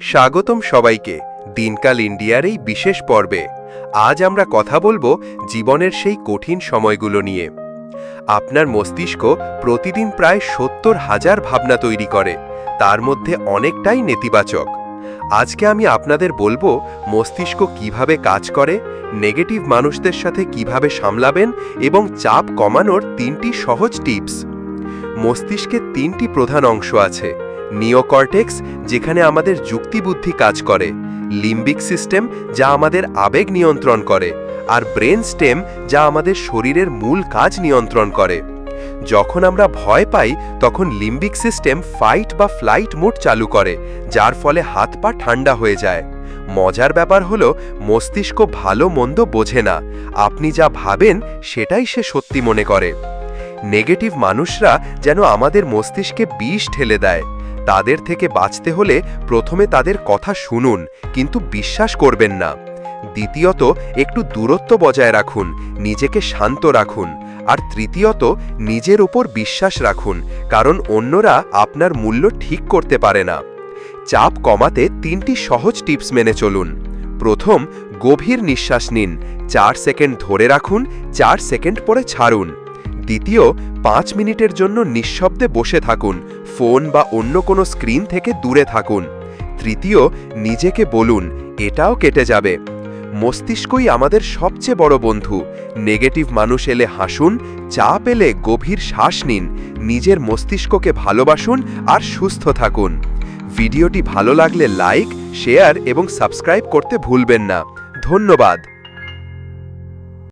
স্বাগতম সবাইকে। দিনকাল ইন্ডিয়ার এই বিশেষ পর্বে। আজ আমরা কথা বলব জীবনের সেই কঠিন সময়গুলো নিয়ে। আপনার মস্তিষ্ক প্রতিদিন প্রায় সত্তর হাজার ভাবনা তৈরি করে। তার মধ্যে অনেকটাই নেতিবাচক। আজকে আমি আপনাদের বলব মস্তিষ্ক কীভাবে কাজ করে, নেগেটিভ মানুষদের সাথে কীভাবে সামলাবেন এবং চাপ কমানোর তিনটি সহজ টিপস। মস্তিষ্কের তিনটি প্রধান অংশ আছে। নিওকর্টেক্স, যেখানে আমাদের যুক্তিবুদ্ধি কাজ করে, লিম্বিক সিস্টেম যা আমাদের আবেগ নিয়ন্ত্রণ করে, আর ব্রেন স্টেম যা আমাদের শরীরের মূল কাজ নিয়ন্ত্রণ করে। যখন আমরা ভয় পাই, তখন লিম্বিক সিস্টেম ফাইট বা ফ্লাইট মোড চালু করে, যার ফলে হাত পা ঠান্ডা হয়ে যায়। মজার ব্যাপার হলো, মস্তিষ্ক ভালো মন্দ বোঝে না। আপনি যা ভাবেন, সেটাই সে সত্যি মনে করে। নেগেটিভ মানুষরা যেন আমাদের মস্তিষ্কে বিষ ঠেলে দেয়। তাদের থেকে বাঁচতে হলে প্রথমে তাদের কথা শুনুন, কিন্তু বিশ্বাস করবেন না। দ্বিতীয়ত, একটু দূরত্ব বজায় রাখুন, নিজেকে শান্ত রাখুন। আর তৃতীয়ত, নিজের ওপর বিশ্বাস রাখুন, কারণ অন্যরা আপনার মূল্য ঠিক করতে পারে না। চাপ কমাতে তিনটি সহজ টিপস মেনে চলুন। প্রথম, গভীর নিঃশ্বাস নিন, চার সেকেন্ড ধরে রাখুন, চার সেকেন্ড পরে ছাড়ুন। দ্বিতীয়, পাঁচ মিনিটের জন্য নিঃশব্দে বসে থাকুন ফোন বা অন্য কোনো স্ক্রিন থেকে দূরে থাকুন। তৃতীয়, নিজেকে বলুন, এটাও কেটে যাবে। মস্তিষ্কই আমাদের সবচেয়ে বড় বন্ধু। নেগেটিভ মানুষ এলে হাসুন চা পেলে গভীর শ্বাস নিন, নিজের মস্তিষ্ককে ভালোবাসুন আর সুস্থ থাকুন। ভিডিওটি ভালো লাগলে লাইক, শেয়ার এবং সাবস্ক্রাইব করতে ভুলবেন না। ধন্যবাদ।